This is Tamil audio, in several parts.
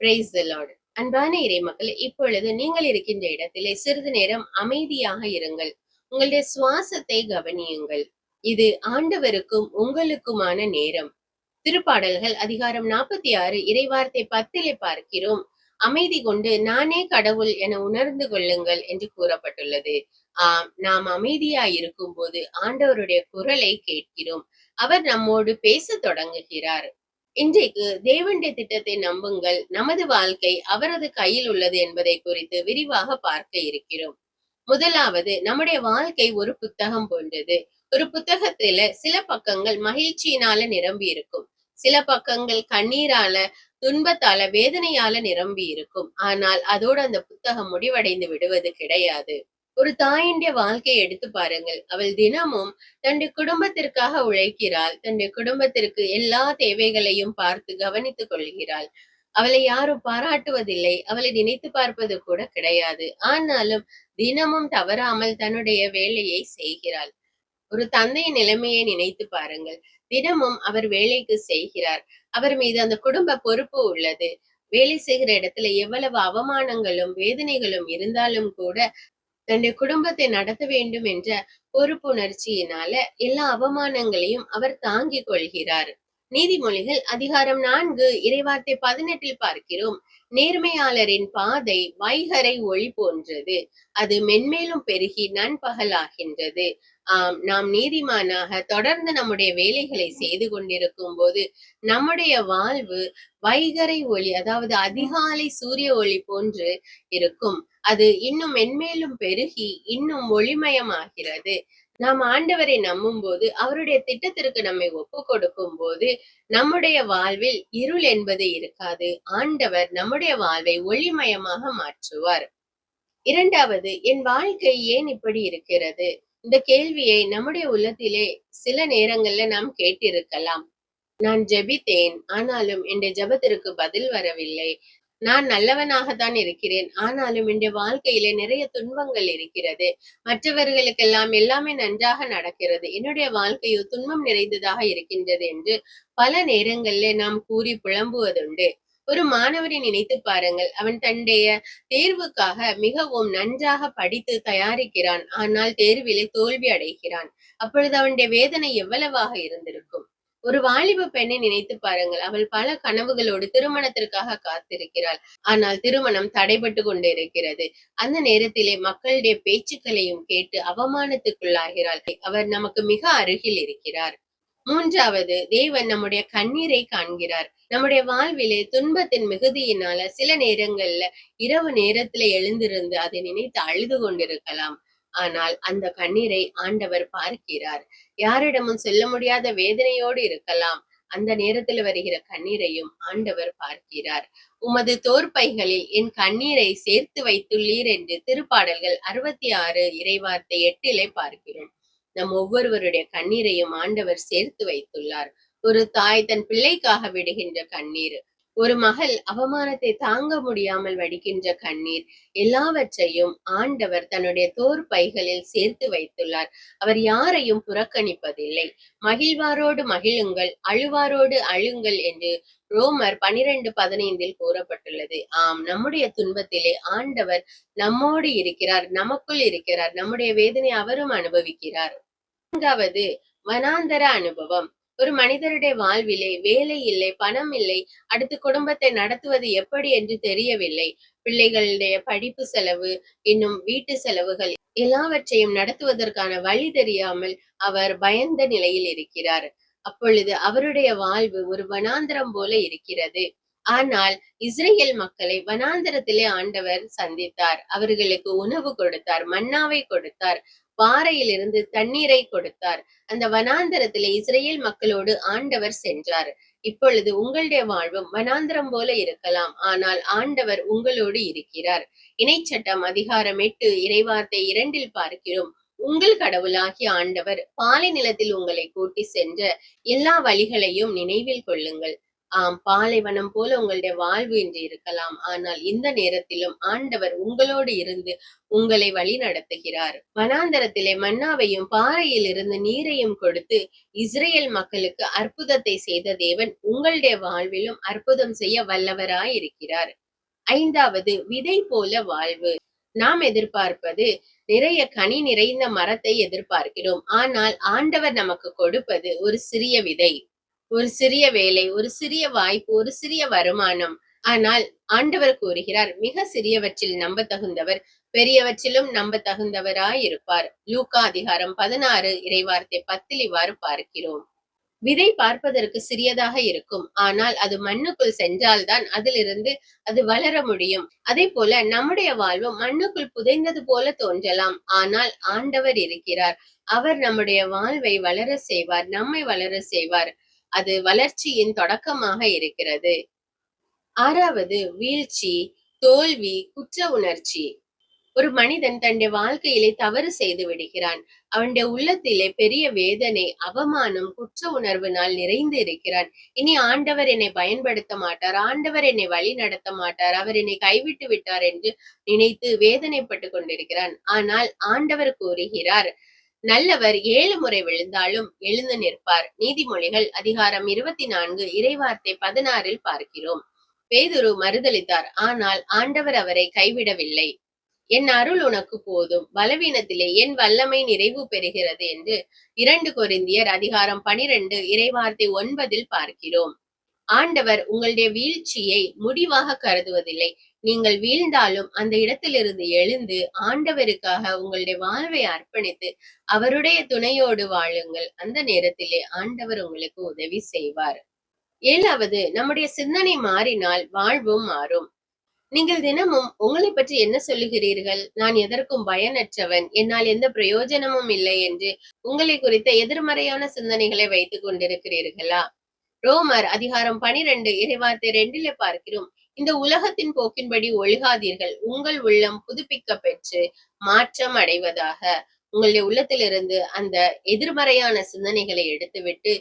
பிரைஸ் த லார்டு அன்பான இறைமக்கள் இப்பொழுது நீங்கள் இருக்கின்ற இடத்திலே சிறிது நேரம் அமைதியாக இருங்கள். உங்களுடைய சுவாசத்தை கவனியுங்கள். இது ஆண்டவருக்கும் உங்களுக்குமான நேரம். திருப்பாடல்கள் அதிகாரம் நாற்பத்தி ஆறு இறைவார்த்தை பத்திலே பார்க்கிறோம். அமைதி கொண்டு நானே கடவுள் என உணர்ந்து கொள்ளுங்கள் என்று கூறப்பட்டுள்ளது. ஆம் நாம் அமைதியா இருக்கும் போது ஆண்டவருடைய குரலை கேட்கிறோம். அவர் நம்மோடு பேச தொடங்குகிறார். இன்றைக்கு தேவனுடைய திட்டத்தை நம்புங்கள். நமது வாழ்க்கை அவரது கையில் உள்ளது என்பதை குறித்து விரிவாக பார்க்க இருக்கிறோம். முதலாவது நம்முடைய வாழ்க்கை ஒரு புத்தகம் போன்றது. ஒரு புத்தகத்துல சில பக்கங்கள் மகிழ்ச்சியினால நிரம்பி இருக்கும். சில பக்கங்கள் கண்ணீரால துன்பத்தால வேதனையால நிரம்பி இருக்கும். ஆனால் அதோடு அந்த புத்தகம் முடிவடைந்து விடுவது கிடையாது. ஒரு தாயினுடைய வாழ்க்கையை எடுத்து பாருங்கள். அவள் தினமும் தன்னுடைய குடும்பத்திற்காக உழைக்கிறாள். தன்னுடைய குடும்பத்திற்கு எல்லா தேவைகளையும் பார்த்து கவனித்துக் கொள்கிறாள். அவளை யாரும் பாராட்டுவதில்லை. அவளை நினைத்து பார்ப்பது கூட கிடையாது. ஆனாலும் தினமும் தவறாமல் தன்னுடைய வேலையை செய்கிறாள். ஒரு தந்தையின் நிலைமையை நினைத்து பாருங்கள். தினமும் அவர் வேலைக்கு செய்கிறார். அவர் மீது அந்த குடும்ப பொறுப்பு உள்ளது. வேலை செய்கிற இடத்துல எவ்வளவு அவமானங்களும் வேதனைகளும் இருந்தாலும் கூட தன்னுடைய குடும்பத்தை நடத்த வேண்டும் என்ற பொறுப்புணர்ச்சியினால எல்லா அவமானங்களையும் அவர் தாங்கிக் கொள்கிறார். நீதிமொழிகள் அதிகாரம் நான்கு இறைவார்த்தை பதினெட்டில் பார்க்கிறோம். நேர்மையாளரின் பாதை வைகரை ஒளி போன்றது. அது மென்மேலும் பெருகி நண்பகலாகின்றது ஆம் நாம் நீதிமானாக தொடர்ந்து நம்முடைய வேலைகளை செய்து கொண்டிருக்கும் போது நம்முடைய வாழ்வு வைகரை ஒளி அதாவது அதிகாலை சூரிய ஒளி போன்று இருக்கும். அது இன்னும் மென்மேலும் பெருகி இன்னும் ஒளிமயமாகிறது. நாம் ஆண்டவரை நம்பும் போது அவருடைய திட்டத்திற்கு நம்மை ஒப்பு கொடுக்கும் போது நம்முடைய வாழ்வில் இருள் என்பது இருக்காது. ஆண்டவர் நம்முடைய வாழ்வை ஒளிமயமாக மாற்றுவார். இரண்டாவது என் வாழ்க்கை ஏன் இப்படி இருக்கிறது? இந்த கேள்வியை நம்முடைய உள்ளத்திலே சில நேரங்கள்ல நாம் கேட்டிருக்கலாம். நான் ஜெபித்தேன் ஆனாலும் என் ஜெபத்திற்கு பதில் வரவில்லை. நான் நல்லவனாகத்தான் இருக்கிறேன். ஆனாலும் இந்த வாழ்க்கையிலே நிறைய துன்பங்கள் இருக்கிறது. மற்றவர்களுக்கெல்லாம் எல்லாமே நன்றாக நடக்கிறது. என்னுடைய வாழ்க்கையோ துன்பம் நிறைந்ததாக இருக்கின்றது என்று பல நேரங்களிலே நாம் கூறி புலம்புவதுண்டு. ஒரு மாணவரை நினைத்து பாருங்கள். அவன் தன்னுடைய தேர்வுக்காக மிகவும் நன்றாக படித்து தயாரிக்கிறான். ஆனால் தேர்விலே தோல்வி அடைகிறான். அப்பொழுது அவனுடைய வேதனை எவ்வளவாக இருந்திருக்கும்? ஒரு வாலிப பெண்ணை நினைத்து பாருங்கள். அவள் பல கனவுகளோடு திருமணத்திற்காக காத்திருக்கிறாள். ஆனால் திருமணம் தடைபட்டு கொண்டு இருக்கிறது அந்த நேரத்திலே மக்களுடைய பேச்சுக்களையும் கேட்டு அவமானத்துக்குள்ளாகிறாள். அவர் நமக்கு மிக அருகில் இருக்கிறார். மூன்றாவது தேவன் நம்முடைய கண்ணீரை காண்கிறார். நம்முடைய வாழ்விலே துன்பத்தின் மிகுதியினால சில நேரங்கள்ல இரவு நேரத்துல எழுந்திருந்து அதை நினைத்து அழுது கொண்டிருக்கலாம். ஆனால் அந்த கண்ணீரை ஆண்டவர் பார்க்கிறார். யாரிடமும் சொல்ல முடியாத வேதனையோடு இருக்கலாம். அந்த நேரத்தில் வருகிற கண்ணீரையும் ஆண்டவர் பார்க்கிறார். உமது தோற்பைகளில் என் கண்ணீரை சேர்த்து வைத்துள்ளீர் என்று திருப்பாடல்கள் அறுபத்தி ஆறு இறைவார்த்தை எட்டிலே பார்க்கிறோம். நம் ஒவ்வொருவருடைய கண்ணீரையும் ஆண்டவர் சேர்த்து வைத்துள்ளார். ஒரு தாய் தன் பிள்ளைக்காக விடுகின்ற கண்ணீர். ஒரு மகள் அவமானத்தை தாங்க முடியாமல் வடிக்கின்ற கண்ணீர் எல்லாவற்றையும் ஆண்டவர் தன்னுடைய தோர் பைகளில் சேர்த்து வைத்துள்ளார். அவர் யாரையும் புறக்கணிப்பதில்லை. மகிழ்வாரோடு மகிழுங்கள் அழுவாரோடு அழுங்கள் என்று ரோமர் பனிரெண்டு பதினைந்தில் கூறப்பட்டுள்ளது. ஆம் நம்முடைய துன்பத்திலே ஆண்டவர் நம்மோடு இருக்கிறார் நமக்குள் இருக்கிறார் நம்முடைய வேதனை அவரும் அனுபவிக்கிறார். நான்காவது வனாந்தர அனுபவம். ஒரு மனிதருடைய வாழ்விலே வேலை இல்லை பணம் இல்லை அடுத்து குடும்பத்தை நடத்துவது எப்படி என்று தெரியவில்லை. பிள்ளைகளுடைய படிப்பு செலவு இன்னும் வீட்டு செலவுகள் எல்லாவற்றையும் நடத்துவதற்கான வழி தெரியாமல் அவர் பயந்த நிலையில் இருக்கிறார். அப்பொழுது அவருடைய வாழ்வு ஒரு வனாந்திரம் போல இருக்கிறது. ஆனால் இஸ்ரேல் மக்களை வனாந்திரத்திலே ஆண்டவர் சந்தித்தார். அவர்களுக்கு உணவு கொடுத்தார் மன்னாவை கொடுத்தார் பாறையிலிருந்து தண்ணீரை கொடுத்தார். அந்த வனாந்தரத்திலே இஸ்ரேல் மக்களோடு ஆண்டவர் சென்றார். இப்பொழுது உங்களுடைய வாழ்வும் வனாந்திரம் போல இருக்கலாம் ஆனால் ஆண்டவர் உங்களோடு இருக்கிறார். இணைச்சட்டம் அதிகாரம் எட்டு இறைவார்த்தை இரண்டில் பார்க்கிறோம். உங்கள் கடவுளாகிய ஆண்டவர் பாலை நிலத்தில் உங்களை கூட்டி சென்ற எல்லா வழிகளையும் நினைவில் கொள்ளுங்கள். ஆம் பாலைவனம் போல உங்களுடைய வாழ்வு என்று இருக்கலாம். ஆனால் இந்த நேரத்திலும் ஆண்டவர் உங்களோடு இருந்து உங்களை வழி நடத்துகிறார். வனாந்தரத்திலே மன்னாவையும் பாறையில் இருந்து நீரையும் கொடுத்து இஸ்ரேல் மக்களுக்கு அற்புதத்தை செய்த தேவன் உங்களுடைய வாழ்விலும் அற்புதம் செய்ய வல்லவராய் இருக்கிறார் ஐந்தாவது விதை போல வாழ்வு. நாம் எதிர்பார்ப்பது நிறைய கனி நிறைந்த மரத்தை எதிர்பார்க்கிறோம். ஆனால் ஆண்டவர் நமக்கு கொடுப்பது ஒரு சிறிய விதை. ஒரு சிறிய வேலை ஒரு சிறிய வாய்ப்பு ஒரு சிறிய வருமானம். ஆனால் ஆண்டவர் கூறுகிறார் மிக சிறியவற்றில் நம்ப தகுந்தவர் பெரியவற்றிலும் நம்ப தகுந்தவராய் இருப்பார் லூக்கா அதிகாரம் பதினாறு இறைவார்த்தை பத்தில் இவ்வாறு பார்க்கிறோம். விதை பார்ப்பதற்கு சிறியதாக இருக்கும் ஆனால் அது மண்ணுக்குள் சென்றால்தான் அதிலிருந்து அது வளர முடியும். அதே போல நம்முடைய வாழ்வு மண்ணுக்குள் புதைந்தது போல தோன்றலாம். ஆனால் ஆண்டவர் இருக்கிறார். அவர் நம்முடைய வாழ்வை வளர செய்வார் நம்மை வளர செய்வார். அது வளர்ச்சியின் தொடக்கமாக இருக்கிறது. ஆறாவது வீழ்ச்சி தோல்வி குற்ற உணர்ச்சி. ஒரு மனிதன் தன்னுடைய வாழ்க்கையிலே தவறு செய்து விடுகிறான். அவனுடைய உள்ளத்திலே பெரிய வேதனை அவமானம் குற்ற உணர்வினால் நிறைந்து இருக்கிறான். இனி ஆண்டவர் என்னை பயன்படுத்த மாட்டார். ஆண்டவர் என்னை வழி நடத்த மாட்டார். அவர் என்னை கைவிட்டு விட்டார் என்று நினைத்து வேதனைப்பட்டு கொண்டிருக்கிறான். ஆனால் ஆண்டவர் கூறுகிறார் நல்லவர் ஏழு முறை விழுந்தாலும் எழுந்து நிற்பார். நீதிமொழிகள் அதிகாரம் இருபத்தி நான்கு இறைவார்த்தை பதினாறில் பார்க்கிறோம். பேதுரு மறுதளித்தார் ஆனால் ஆண்டவர் அவரை கைவிடவில்லை. என் அருள் உனக்கு போதும். பலவீனத்திலே என் வல்லமை நிறைவு பெறுகிறது என்று இரண்டு கொரிந்தியர் அதிகாரம் பனிரெண்டு இறைவார்த்தை ஒன்பதில் பார்க்கிறோம். ஆண்டவர் உங்களுடைய வீழ்ச்சியை முடிவாக கருதுவதில்லை. நீங்கள் வீழ்ந்தாலும் அந்த இடத்திலிருந்து எழுந்து ஆண்டவருக்காக உங்களுடைய வாழ்வை அர்ப்பணித்து அவருடைய துணையோடு வாழுங்கள். அந்த நேரத்திலே ஆண்டவர் உங்களுக்கு உதவி செய்வார். ஏழாவது நம்முடைய சிந்தனை மாறினால் வாழ்வும் மாறும். நீங்கள் தினமும் உங்களை பற்றி என்ன சொல்லுகிறீர்கள்? நான் எதற்கும் பயனற்றவன்? என்னால் எந்த பிரயோஜனமும் இல்லை என்று உங்களை குறித்த எதிர்மறையான சிந்தனைகளை வைத்துக் கொண்டிருக்கிறீர்களா? ரோமர் அதிகாரம் பனிரெண்டு இறைவார்த்தை ரெண்டிலே பார்க்கிறோம். இந்த உலகத்தின் போக்கின்படி ஒழுகாதீர்கள். உங்கள் உள்ளம் புதுப்பிக்க பெற்று மாற்றம் அடைவதாக. உங்களுடைய உள்ளத்திலிருந்து அந்த எதிர்மறையான சிந்தனைகளை எடுத்துவிட்டு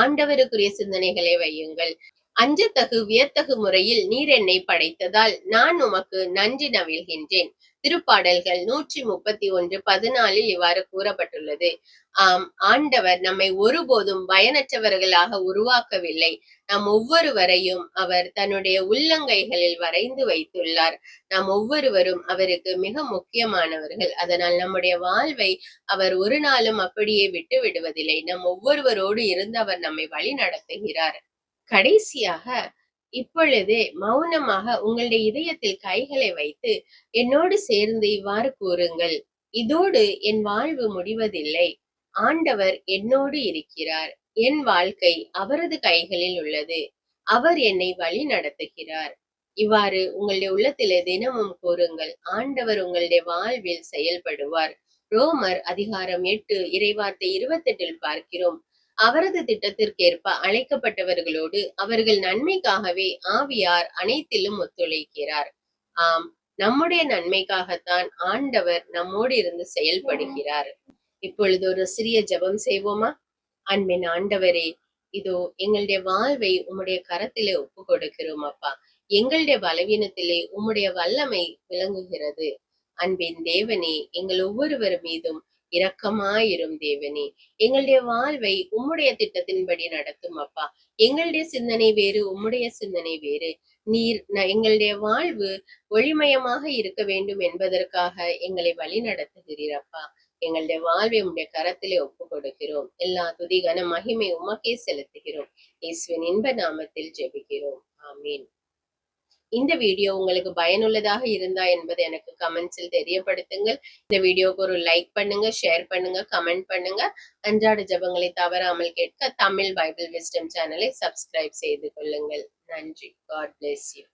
ஆண்டவருக்குரிய சிந்தனைகளை வையுங்கள். அஞ்சத்தகு வியத்தகு முறையில் நீர் என்னை படைத்ததால் நான் உமக்கு நன்றி நவிழ்கின்றேன். திருப்பாடல்கள் நூற்றி முப்பத்தி ஒன்று பதினாலில் இவ்வாறு கூறப்பட்டுள்ளது. ஆம் ஆண்டவர் நம்மை ஒருபோதும் பயனற்றவர்களாக உருவாக்கவில்லை. நம் ஒவ்வொருவரையும் அவர் தன்னுடைய உள்ளங்கைகளில் வரைந்து வைத்துள்ளார். நாம் ஒவ்வொருவரும் அவருக்கு மிக முக்கியமானவர்கள். அதனால் நம்முடைய வாழ்வை அவர் ஒரு நாளும் அப்படியே விட்டு விடுவதில்லை. நம் ஒவ்வொருவரோடு இருந்து அவர் நம்மை வழி நடத்துகிறார் கடைசியாக இப்பொழுதே மௌனமாக உங்களுடைய இதயத்தில் கைகளை வைத்து என்னோடு சேர்ந்து இவ்வாறு கூறுங்கள். இதோடு என் வாழ்வு முடிவதில்லை. ஆண்டவர் என்னோடு இருக்கிறார். என் வாழ்க்கை அவரது கைகளில் உள்ளது. அவர் என்னை வழி நடத்துகிறார். இவ்வாறு உங்களுடைய உள்ளத்திலே தினமும் கூறுங்கள். ஆண்டவர் உங்களுடைய வாழ்வில் செயல்படுவார். ரோமர் அதிகாரம் எட்டு இறைவார்த்தை இருபத்தெட்டில் பார்க்கிறோம். அவரது திட்டத்திற்கேற்ப அழைக்கப்பட்டவர்களோடு அவர்கள் நன்மைக்காகவே ஆவியார் அனைத்திலும் ஒத்துழைக்கிறார். ஆம் நம்முடைய நன்மைக்காகத்தான் ஆண்டவர் நம்மோடு இருந்து செயல்படுகிறார். இப்பொழுது ஒரு சிறிய ஜெபம் செய்வோமா? அன்பின் ஆண்டவரே இதோ எங்களுடைய வாழ்வை உம்முடைய கரத்திலே ஒப்பு கொடுக்கிறோம் அப்பா. எங்களுடைய பலவீனத்திலே உம்முடைய வல்லமை விளங்குகிறது. அன்பின் தேவனே எங்கள் ஒவ்வொருவர் மீதும் இரக்கமாயிரும் தேவனே. எங்களுடைய வாழ்வை உம்முடைய திட்டத்தின்படி நடத்தும் அப்பா. எங்களுடைய சிந்தனை வேறு உம்முடைய சிந்தனை வேறு. நீர் எங்களுடைய வாழ்வு ஒளிமயமாக இருக்க வேண்டும் என்பதற்காக எங்களை வழி நடத்துகிறீர் அப்பா. எங்களுடைய வாழ்வை உடைய கரத்திலே ஒப்பு கொடுக்கிறோம் எல்லா துதிகன மகிமை உமக்கே செலுத்துகிறோம். இயேசுவின் இன்ப நாமத்தில் ஜெபிக்கிறோம். ஆமீன். இந்த வீடியோ உங்களுக்கு பயனுள்ளதாக இருந்தா என்பதை எனக்கு கமெண்ட்ஸில் தெரியப்படுத்துங்கள். இந்த வீடியோக்கு ஒரு லைக் பண்ணுங்க ஷேர் பண்ணுங்க கமெண்ட் பண்ணுங்க. அன்றாட ஜெபங்களை தவறாமல் கேட்க தமிழ் பைபிள் விஸ்டம் சேனலை சப்ஸ்கிரைப் செய்து கொள்ளுங்கள். நன்றி. God bless you